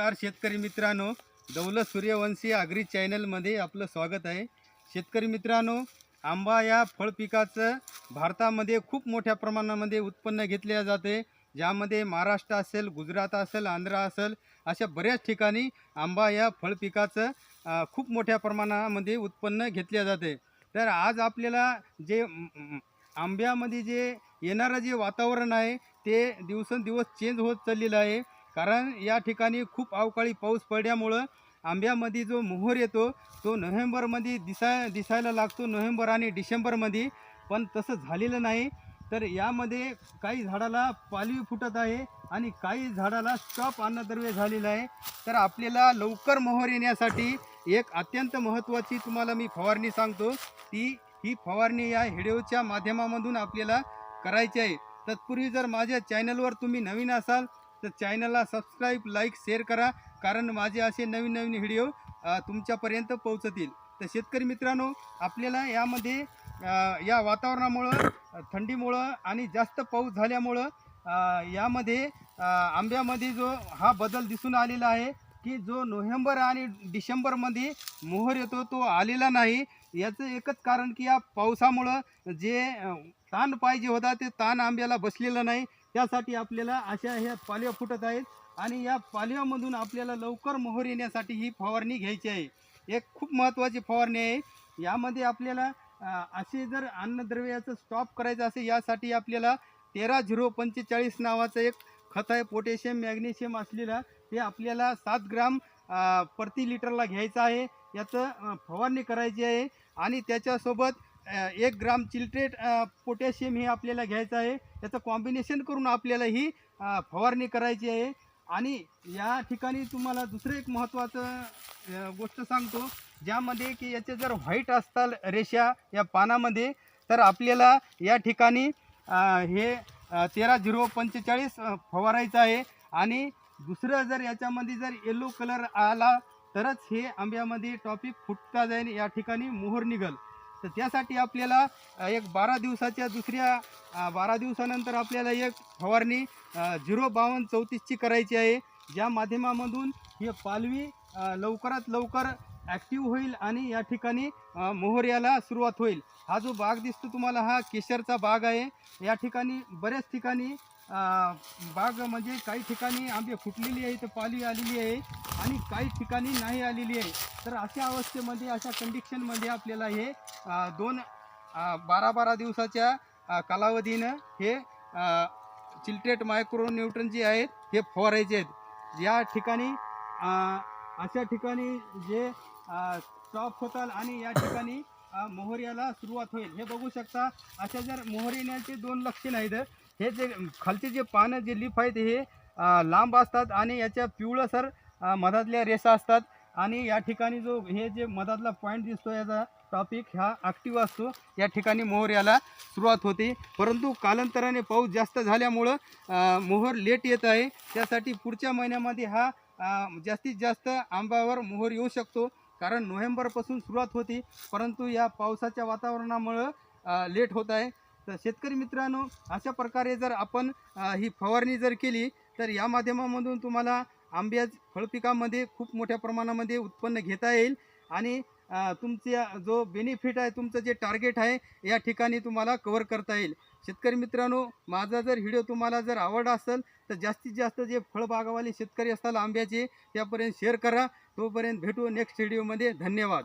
नमस्कार शेतकरी मित्रांनो दौलत सूर्यवंशी आगरी चॅनलमध्ये आपलं स्वागत आहे. शेतकरी मित्रांनो आंबा या फळ पिकाचं भारतामध्ये खूप मोठ्या प्रमाणामध्ये उत्पन्न घेतले जाते. ज्यामध्ये महाराष्ट्र असेल गुजरात असेल आंध्र असेल अशा बऱ्याच ठिकाणी आंबा या फळ पिकाचं खूप मोठ्या प्रमाणामध्ये उत्पन्न घेतले जाते. तर आज आपल्याला जे आंब्यामध्ये जे येणारं जे वातावरण आहे ते दिवसेंदिवस चेंज होत चाललेलं आहे. कारण या ठिकाणी खूप अवकाळी पाऊस पडल्यामुळं आंब्यामध्ये जो मोहर येतो तो नोव्हेंबरमध्ये दिसाय दिसायला लागतो नोव्हेंबर आणि डिसेंबरमध्ये. पण तसं झालेलं नाही. तर यामध्ये काही झाडाला पालवी फुटत आहे आणि काही झाडाला स्टॉप अन्नद्रव्य झालेलं आहे. तर आपल्याला लवकर मोहर येण्यासाठी एक अत्यंत महत्त्वाची तुम्हाला मी फवारणी सांगतो. ती ही फवारणी या व्हिडिओच्या माध्यमामधून आपल्याला करायची आहे. तत्पूर्वी जर माझ्या चॅनलवर तुम्ही नवीन असाल तर चॅनलला सबस्क्राईब लाईक शेअर करा. कारण माझे असे नवीन नवीन व्हिडिओ तुमच्यापर्यंत पोहोचतील. तर शेतकरी मित्रांनो आपल्याला यामध्ये या वातावरणामुळं थंडीमुळं आणि जास्त पाऊस झाल्यामुळं यामध्ये आंब्यामध्ये जो हा बदल दिसून आलेला आहे की जो नोव्हेंबर आणि डिसेंबरमध्ये मोहर येतो तो आलेला नाही. याचं एकच कारण की या पावसामुळं जे ताण पाहिजे होता ते ताण आंब्याला बसलेलं नाही. त्यासाठी आपल्याला अशा ह्या पालव्या फुटत आहेत आणि या पालव्यामधून आपल्याला लवकर मोहर येण्यासाठी ही फवारणी घ्यायची आहे. एक खूप महत्त्वाची फवारणी आहे. यामध्ये आपल्याला असे जर अन्नद्रव्याचं स्टॉप करायचं असेल यासाठी आपल्याला तेरा झिरो पंचेचाळीस नावाचं एक खत आहे. पोटॅशियम मॅग्नेशियम असलेला ते आपल्याला सात ग्राम प्रति लिटरला घ्यायचं आहे. याचं फवारणी करायची आहे. आणि त्याच्यासोबत एक ग्राम चिल्ट्रेट पोटॅशियम हे आपल्याला घ्यायचं आहे. याचं कॉम्बिनेशन करून आपल्याला ही फवारणी करायची आहे. आणि या ठिकाणी तुम्हाला दुसरं एक महत्त्वाचं गोष्ट सांगतो ज्यामध्ये की याचे जर व्हाईट असतात रेषा या पानामध्ये तर आपल्याला या ठिकाणी हे तेरा झिरो पंचेचाळीस फवारायचं आहे. आणि दुसरं जर याच्यामध्ये जर येलो कलर आला तरच हे आंब्यामध्ये टॉपिक फुटता जाईल या ठिकाणी मोहर निघल. तर त्यासाठी आपल्याला एक बारा दिवसाच्या दुसऱ्या बारा दिवसानंतर आपल्याला एक फवारणी झिरो बावन्न चौतीसची करायची आहे. ज्या माध्यमामधून ही पालवी लवकरात लवकर ॲक्टिव्ह होईल आणि या ठिकाणी मोहऱ्याला सुरुवात होईल. हा जो बाग दिसतो तुम्हाला हा केशरचा बाग आहे. या ठिकाणी बऱ्याच ठिकाणी बाग म्हणजे काही ठिकाणी आंबे फुटलेली आहे तर पाली आलेली आहे आणि काही ठिकाणी नाही आलेली आहे. तर अशा अवस्थेमध्ये अशा कंडिशनमध्ये आपल्याला हे दोन बारा बारा दिवसाच्या कालावधीनं हे चिल्ट्रेट मायक्रो न्यूट्रन जे आहेत हे फवारायचे आहेत. या ठिकाणी अशा ठिकाणी जे टॉप होतात आणि या ठिकाणी मोहऱ्याला सुरुवात होईल. हे बघू शकता अशा जर मोहरिण्याचे दोन लक्षण आहेत हे जे खालचे जे पानं जे लिप आहेत हे लांब असतात आणि याच्या पिवळसर मधातल्या रेषा असतात. आणि या ठिकाणी जो हे जे मधातला पॉईंट दिसतो याचा टॉपिक हा ॲक्टिव्ह असतो. या ठिकाणी मोहर याला सुरुवात होते. परंतु कालांतराने पाऊस जास्त झाल्यामुळं मोहर लेट येत आहे. त्यासाठी पुढच्या महिन्यामध्ये हा जास्तीत जास्त आंब्यावर मोहर येऊ शकतो. कारण नोव्हेंबरपासून सुरुवात होती. परंतु या पावसाच्या वातावरणामुळं लेट होत आहे. तर शेतकरी मित्रांनो अशा प्रकारे जर आपण ही फवारणी जर केली तर या माध्यमामधून तुम्हाला आंब्या फळपिकामध्ये खूप मोठ्या प्रमाणामध्ये उत्पन्न घेता येईल. आणि अ, तुमच्या जो बेनिफिट आहे तुमचं जे टार्गेट आहे या ठिकाणी तुम्हाला कवर करता येईल. शेतकरी मित्रांनो माझा जर व्हिडिओ तुम्हाला जर आवड असेल तर जास्तीत जास्त जे फळबागावाले शेतकरी असतात आंब्याचे त्यापर्यंत शेअर करा. तोपर्यंत भेटू नेक्स्ट व्हिडिओमध्ये धन्यवाद.